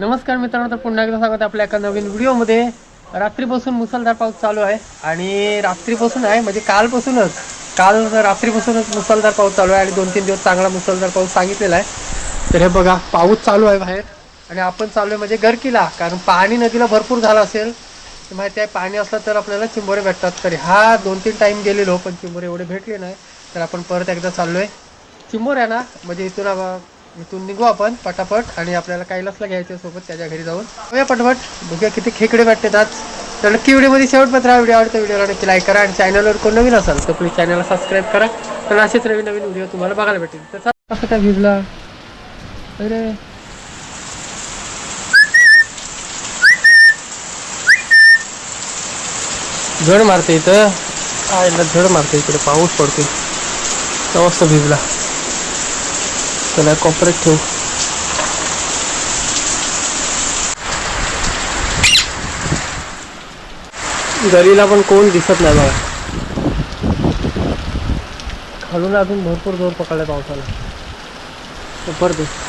नमस्कार मित्रांनो तर पुन्हा एकदा सांगत आपल्या एका नवीन व्हिडिओमध्ये. रात्रीपासून मुसळधार पाऊस चालू आहे आणि रात्रीपासून आहे म्हणजे कालपासूनच. काल रात्रीपासूनच मुसळधार पाऊस चालू आहे आणि दोन तीन दिवस चांगला मुसळधार पाऊस सांगितलेला आहे. तर हे बघा पाऊस चालू आहे बाहेर आणि आपण चालू आहे म्हणजे गरकीला कारण पाणी नदीला भरपूर झालं असेल. तर माहिती आहे पाणी असलं तर आपल्याला चिंबोरे भेटतात. तर हा दोन तीन टाईम गेलेलो पण चिंबोरे एवढे भेटले नाही. तर आपण परत एकदा चाललो आहे चिंबोर आहे ना म्हणजे इथून इथून निघू आपण पटापट आणि आपल्याला कैलासला घ्यायचं आहे सोबत त्याच्या घरी जाऊन. बघूया पटापट. बघूया किती खेकडे भेटतात आज. तर नक्की व्हिडिओमध्ये शेवटपर्यंत राहा. व्हिडिओ आवडतो व्हिडिओला नक्की लाईक करा आणि चॅनलवर कोण नवीन असाल तर प्लीज चॅनलला सबस्क्राईब करा. तर असेच नवीन नवीन व्हिडिओ तुम्हाला बघायला भेटेल. तर चला, कसं काय भिजला अरे. झड मारते इथं. आयला झड मारते इकडे. पाऊस पडते मस्त भिजला त्याला कॉपरेट ठेवू. गलीला पण कोण दिसत नाही बघा. खालून अजून भरपूर जोर पकडलाय पावसाला. जबरदस्त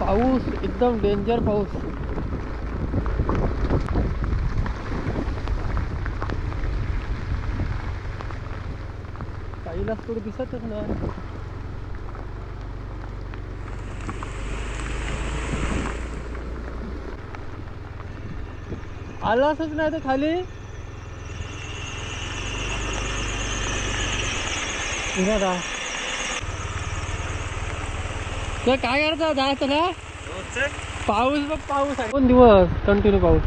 पाऊस एकदम डेंजर पाऊस. काहीलाच थोडं दिसतच नाही. आला असच नाही तर खाली. तुला काय करायचं जायचं ना पाऊस बघ पाऊस आहे. दोन दिवस कंटिन्यू पाऊस.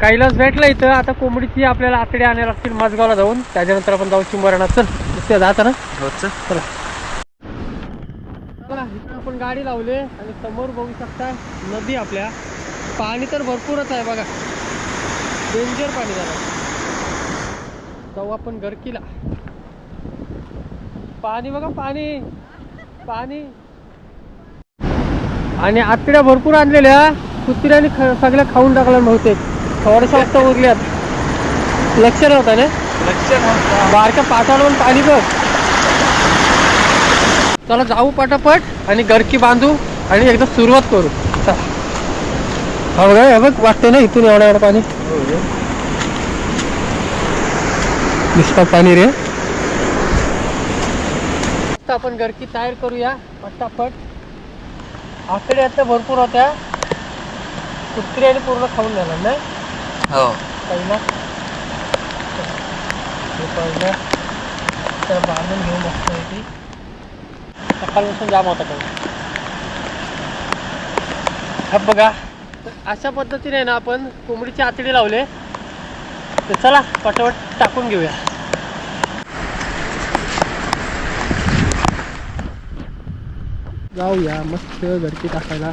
कैलास भेटला इथं. आता कोंबडीची आपल्याला आतडे आणायला लागतील माझगावला जाऊन. त्याच्यानंतर आपण जाऊ चिंबरणा चल नुसतं जाता ना? चला. चला. इथं आपण गाडी लावली आणि समोर बघू शकता नदी आपल्या. पाणी तर भरपूरच आहे बघा. डेंजर पाणी झालं जाऊ आपण गरकीला पाणी बघा पाणी. पाणी. आणि आतड्या भरपूर आणलेल्या कुत्र्याने सगळ्या खाऊन टाकल्या बहुतेक. थोड्याशा वाजता उरल्यात. लक्ष नव्हतं ना? बारक्या पाटावर पण पाणी बघ. चला जाऊ पटापट आणि गरकी बांधू आणि एकदा सुरुवात करू. चला. हा बघा वाटते ना इथून एवढं एवढं पाणी? नुसतं पाणी रे. आपण गरकी तयार करूया पटापट. आकडे आता भरपूर होत्या. कुत्र्याने पूर्ण खाऊन झाला नाही हो. पहिला. हे पहिलं. तर बांधून घेऊ मस्त पैकी सकाळपासून जाम होता काही हा बघा तर अशा पद्धतीने ना आपण कोंबडीची आतडी लावले. तर चला पटापट टाकून घेऊया. जाऊया मस्त घरची टाकायला.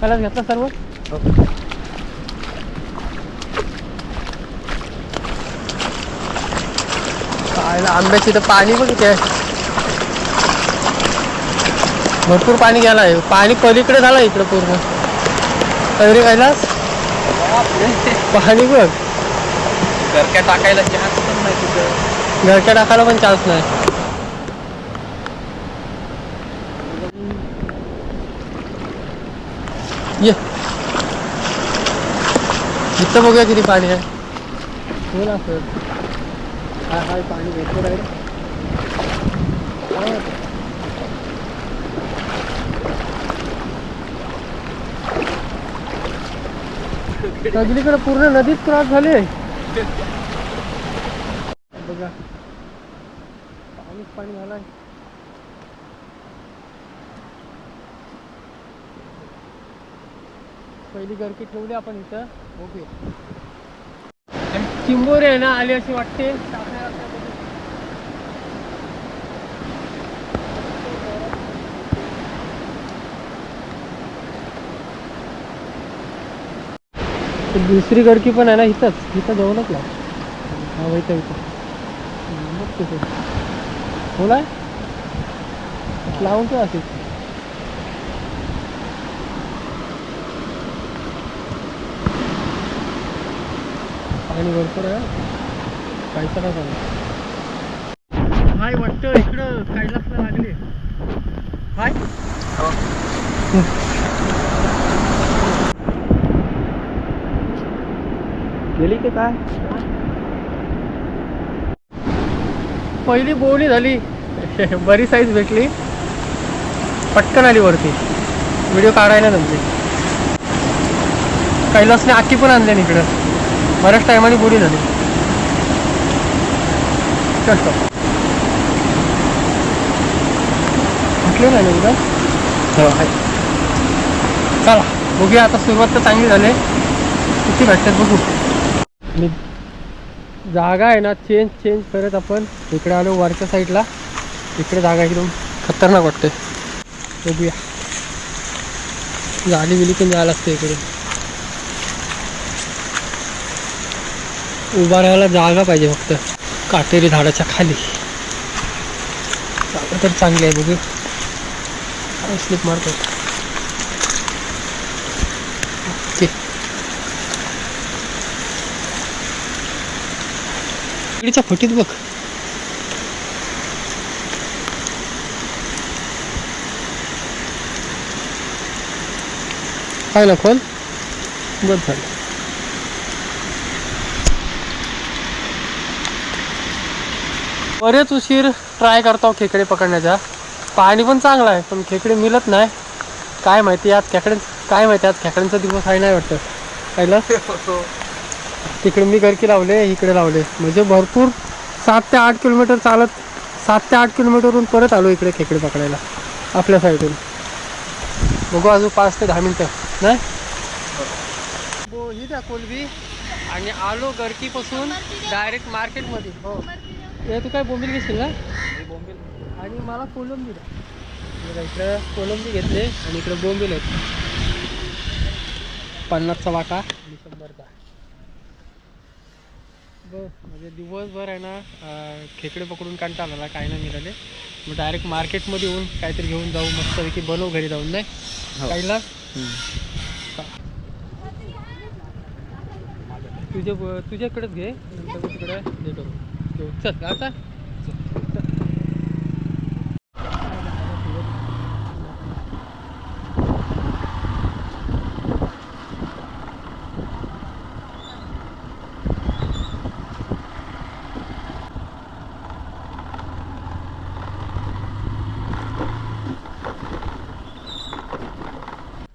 त्याला घेतलं सर्व? पाहायला आंब्याची तर पाणी पण आहे. भरपूर पाणी गेलाय. पाणी पलीकडे झालं इकडं पूर्ण. अरे कैलास पाणी बघ. घरक्या टाकायला चहा पण नाही तिथं. घरच्या टाकायला पण चान्स नाही. ये। इथं बघूया किती पाणी आहे हो? ना सर हाय हाय पाणी भरपूर आहे रे. हा. सगळीकडे पूर्ण नदीत क्रॉस झाले बघा पाणीच पाणी झालाय पहिली गरकी ठेवली आपण इथं. ओके आणि चिंबोरे आहे ना आली अशी वाटते. दुसरी गडकी पण आहे ना इथंच. इथं जाऊनच लाव हा इथं इथं बघ बोला लावून ठेव असेल पाणी भरपूर आहे. काय चालू हाय वाटतं इकडं कैलासला लागले. हाय. गेली की काय? पहिली बोवणी झाली. बरी साईज भेटली. पटकन आली वरती. व्हिडिओ काढायला नंतर कैलासने आखी पण आणल्या इकडं. बऱ्याच टायमाने पुरी झाली. कष्ट म्हटले नाही ना उद्या हो आहे. चला बघूया आता सुरुवात तर चांगली झाली. किती भेटतात बघू. आणि जागा आहे ना चेंज चेंज करत आपण इकडे आलो वरच्या साईडला इकडे जागा एकदम खतरनाक वाटते. बघूया. झाली बिली पण जायला असते इकडे. उभा राहायला जागा पाहिजे फक्त. काटेरी झाडाच्या खाली. जागा तर चांगली आहे बघू. स्लिप मारतो ओके. इकडच्या फटीत बघ. काय ना खोल? बस झालं. बरेच उशीर ट्राय करतो खेकडे पकडण्याचा. पाणी पण चांगलं आहे पण खेकडे मिळत नाही. काय माहिती आज खेकडे काय माहिती आज खेकड्यांचा दिवस आहे नाही वाटतं. पहिलं? तिकडे मी गरकी लावले इकडे लावले. म्हणजे भरपूर सात ते आठ किलोमीटर चालत सात ते आठ किलोमीटरहून परत आलो इकडे खेकडे पकडायला आपल्या साईडून. बघू अजून पाच ते दहा मिनटं नाही? हो ही द्या कोलबी. आणि आलो गरकीपासून डायरेक्ट मार्केटमध्ये हो. ते तू काय बोंबील घेशील ना आणि मला कोलंबी द्या बघा इकडं कोलंबी घेतले आणि इकडं बोंबील आहेत. पन्नासचा वाटा आणि शंभरचा. बस म्हणजे दिवसभर आहे ना खेकडे पकडून कंटाळा आला काय नाही मिळाले. मग डायरेक्ट मार्केटमध्ये येऊन काहीतरी घेऊन जाऊ मस्तपैकी बनवू घरी जाऊन नाही? हो. काहीला तुझे तुझ्याकडेच घे नंतर तिकडे हे करू चल आता?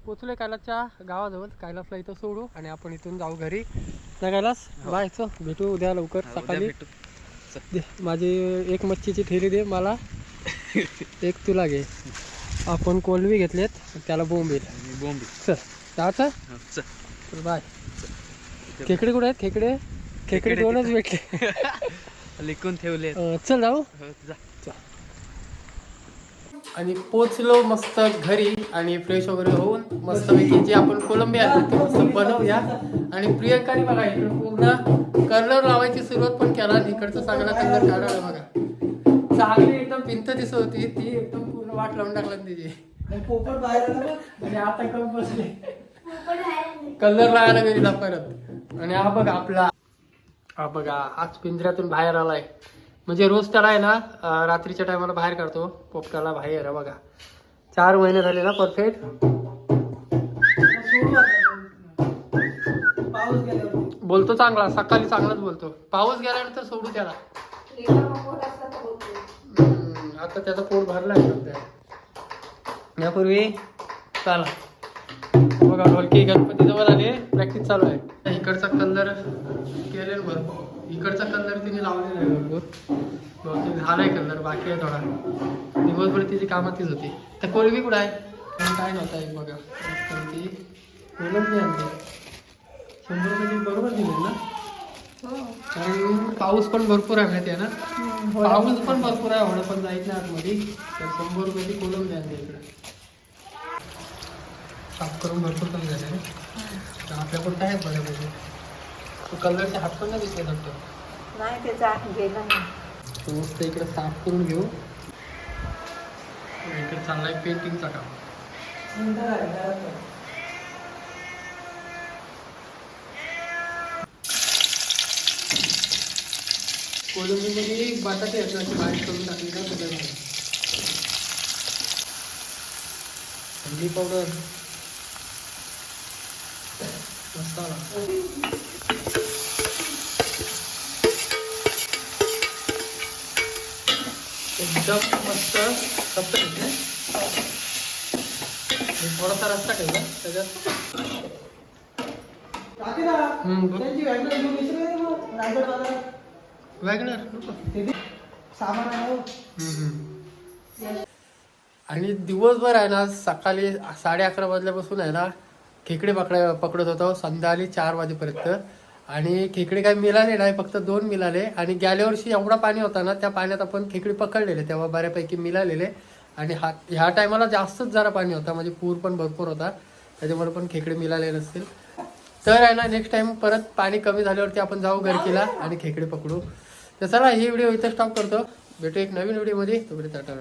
पोचलोय कैलासच्या गावाजवळ कैलासला इथं सोडू आणि आपण इथून जाऊ घरी. नाही कैलास बाय चल भेटू उद्या लवकर सकाळी. भेटू. दे माझी एक मच्छीची थैली दे मला. एक तुला घे. आपण कोलवी घेतलेत त्याला बोंबील बोंबी चल जायचं चल. बाय. खेकडे कुठे आहेत? खेकडे? खेकडे दोनच भेटले. लिखून ठेवले चल जाऊ. हो, जा. आणि पोचलो मस्त घरी आणि फ्रेश वगैरे होऊन मस्तपैकी जे आपण कोलंबी ते मस्त बनवूया. आणि प्रियंकाने बघा इकडे पूर्ण कलर लावायची सुरुवात पण केला. इकडचा चांगला कलर काढायला बघा. चांगली एकदम भिंत दिसत होती. ती एकदम पूर्ण वाट लावून टाकला तिची. आणि आता कम बसले. कलर लावायला गेली परत. आणि हा बघा आपला. हा बघा आज पिंजऱ्यातून बाहेर आलाय. म्हणजे रोज त्याला आहे ना रात्रीच्या टायमाला बाहेर काढतो. पोपटाला बाहेर आहे बघा. चार महिने झाले ना परफेक्ट. बोलतो चांगला सकाळी चांगलाच बोलतो. पाऊस गेल्यानंतर सोडू त्याला. आता त्याचा पोट भरलाय सध्या. यापूर्वी चला. बघा ढोलकी गणपती जवळ आले. प्रॅक्टिस चालू आहे. इकडचा कलर केले भरपूर. इकडचा कलर तिने लावलेला आहे भरपूर झालाय कलर बाकी आहे थोडा. दिवसभर तिची कामात तीच होती. तर कोलबी कुठं आहे? पण काय नव्हता एक बघा. पण ती कोलंबी आणली. शंभर रुपये बरोबर दिले ना? कारण पाऊस पण भरपूर आहे माहिती आहे ना? पाऊस पण भरपूर आहे एवढं पण जायचं नाही आतमध्ये. तर शंभर रुपयाची कोलंबी आणली इकडे. साफ करून भरपूर कमी झाले कोणत्या आहेत बऱ्यापैकी कलरचे हात पण नाही दिसले नाही ते जा गेलं नाही. तो मस्त इकडे साफ करून घेऊ. इकडे चाललाय पेंटिंगचा काम. कोलंबीमध्ये बटाटे आहेत असे बारीक करून टाकले का त्याच्यामध्ये हल्दी पावडर. मसाला एकदम मस्त सप्त घेतले. थोडासा रस्ता ठेवला. त्याच्यात. वॅगनर हम्म. आणि दिवसभर आहे ना सकाळी साडे अकरा वाजल्यापासून आहे ना खेकडे पकड पकडत होतो. संध्याकाळी चार वाजेपर्यंत. आणि खेकडे काही मिळाले नाही फक्त दोन मिळाले. आणि गेल्या वर्षी एवढा पाणी होता ना त्या पाण्यात आपण खेकडे पकडलेले तेव्हा बऱ्यापैकी मिळालेले. आणि हा ह्या टायमाला जास्तच जरा पाणी होता म्हणजे पूर पण भरपूर होता. त्याच्यामुळे पण खेकडे मिळाले नसतील. तर आहे ना नेक्स्ट टाइम परत पाणी कमी झाल्यावरती आपण जाऊ गरकीला आणि खेकडे पकडू. तर चला ही व्हिडिओ इथं स्टॉप करतो. भेटू एक नवीन व्हिडिओमध्ये. तुम्ही टाटा.